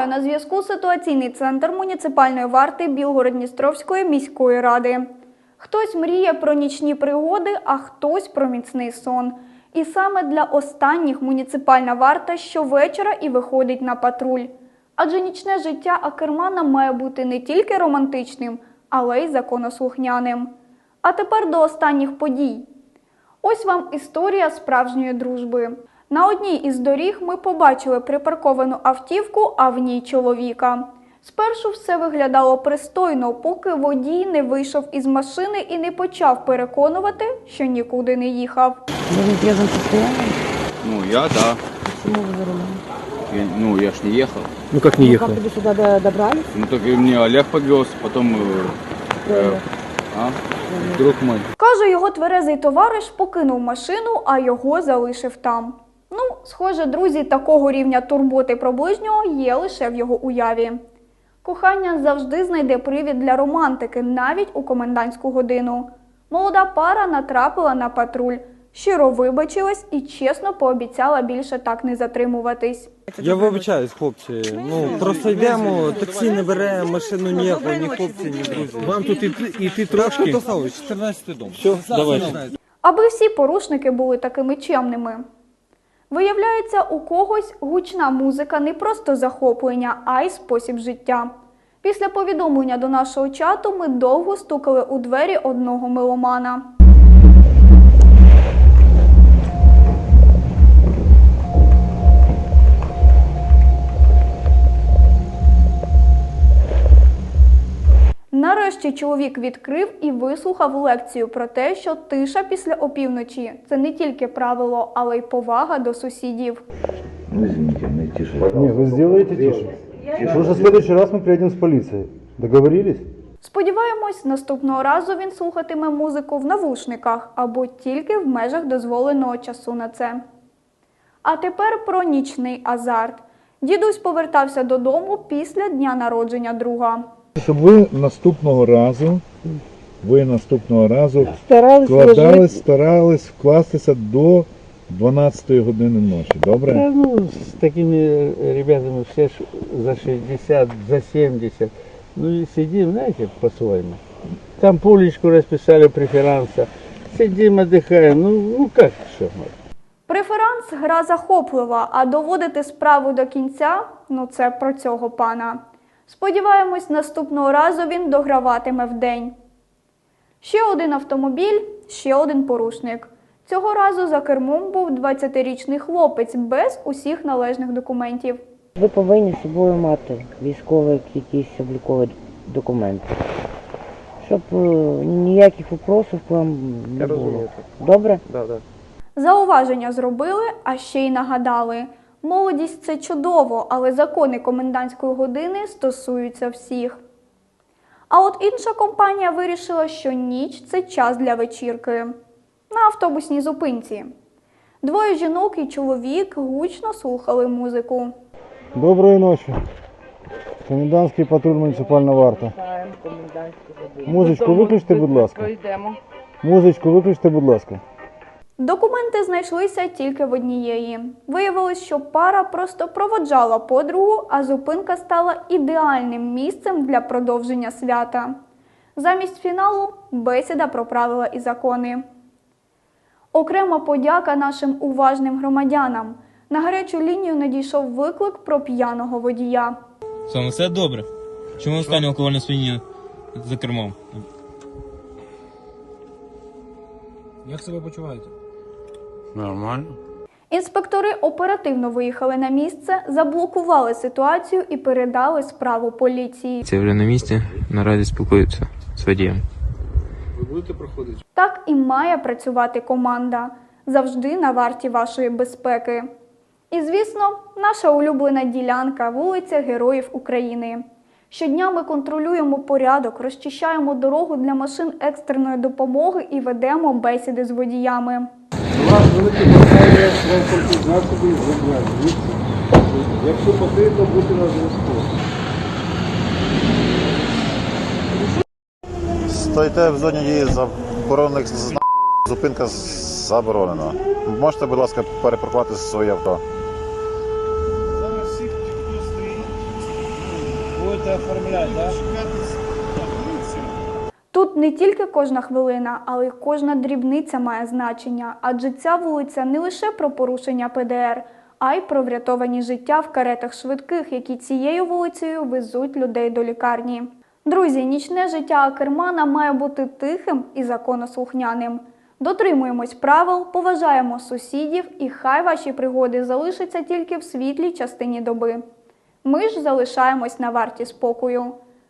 Вітаю на зв'язку ситуаційний центр муніципальної варти Білгород-Дністровської міської ради. Хтось мріє про нічні пригоди, а хтось про міцний сон. І саме для останніх муніципальна варта щовечора і виходить на патруль. Адже нічне життя Акермана має бути не тільки романтичним, але й законослухняним. А тепер до останніх подій. Ось вам історія справжньої дружби. На одній із доріг ми побачили припарковану автівку, а в ній чоловіка. Спершу все виглядало пристойно, поки водій не вийшов із машини і не почав переконувати, що нікуди не їхав. Вы в нетрезвом состоянии? Ну, я, да. Почему вы за рулем? Я- ну, я ж не ехал. Ну как не Ну, ехал? Как вы сюда до- добрались? Ну, так и мне Олег подвез, потом... э, э, а? Друг мой. Каже, його тверезий товариш покинув машину, а його залишив там. Ну, схоже, друзі, такого рівня турботи про ближнього є лише в його уяві. Кохання завжди знайде привід для романтики, навіть у комендантську годину. Молода пара натрапила на патруль, щиро вибачилась і чесно пообіцяла більше так не затримуватись. Я вибачаюсь, хлопці. Ну просто йдемо, таксі не бере, машину ніяку, ні хлопці, ні друзі. Вам тут іти, Трошки. трошки. 14 дом. Все, давайте. Аби всі порушники були такими чемними. Виявляється, у когось гучна музика не просто захоплення, а й спосіб життя. Після повідомлення до нашого чату ми довго стукали у двері одного меломана. Нарешті чоловік відкрив і вислухав лекцію про те, що тиша після опівночі це не тільки правило, але й повага до сусідів. Ну, извините, мы тише. Не, вы сделаете тише. Потому что в следующий раз мы приедем с полицией. Договорились? Сподіваємось, наступного разу він слухатиме музику в навушниках або тільки в межах дозволеного часу на це. А тепер про нічний азарт. Дідусь повертався додому після дня народження друга. Щоб ви наступного разу, ви наступного разу Старались вкладались, старались вкластися до 12 години ночі. Добре? Да, ну, с такими ребятами все ж за 60, за 70. Ну и сидим, знаете, по-своему. Там пулечку расписали преферанса. Сидим, отдыхаем. Ну, ну как что? Преферанс гра захоплива, а доводити справу до кінця ну це про цього пана. Сподіваємось, наступного разу він дограватиме вдень. Ще один автомобіль, ще один порушник. Цього разу за кермом був 20-річний хлопець без усіх належних документів. Ви повинні з собою мати військові якісь облікові документи. Щоб е, ніяких вопросів вам не було. Добре? Да, да. Зауваження зробили, а ще й нагадали. Молодість це чудово, але закони комендантської години стосуються всіх. А от інша компанія вирішила, що ніч це час для вечірки на автобусній зупинці. Двоє жінок і чоловік гучно слухали музику. Доброї ночі. Комендантський патруль муніципальна варта. Музичку виключте, будь ласка. Музичку виключте, будь ласка. Документи знайшлися тільки в однієї. Виявилось, що пара просто проводжала подругу, а зупинка стала ідеальним місцем для продовження свята. Замість фіналу бесіда про правила і закони. Окрема подяка нашим уважним громадянам. На гарячу лінію надійшов виклик про п'яного водія. Вами все добре? Чому в стані сп'яніння за кермом? Як себе почуваєте? Нормально. Інспектори оперативно виїхали на місце, заблокували ситуацію і передали справу поліції. Це вже на місці, наразі спілкуються з водієм. Ви будете проходити? Так і має працювати команда завжди на варті вашої безпеки. І, звісно, наша улюблена ділянка вулиця Героїв України. Щодня ми контролюємо порядок, розчищаємо дорогу для машин екстреної допомоги і ведемо бесіди з водіями. Якщо потрібно, бути на зв'язку. Стоїте в зоні дії заборонених знаків, зупинка заборонена. Можете, будь ласка, перепаркувати своє авто. Зараз всіх, хто стоїть, будете оформляти, так? Тут не тільки кожна хвилина, але й кожна дрібниця має значення, адже ця вулиця не лише про порушення ПДР, а й про врятовані життя в каретах швидких, які цією вулицею везуть людей до лікарні. Друзі, нічне життя Акермана має бути тихим і законослухняним. Дотримуємось правил, поважаємо сусідів, і хай ваші пригоди залишаться тільки в світлій частині доби. Ми ж залишаємось на варті спокою.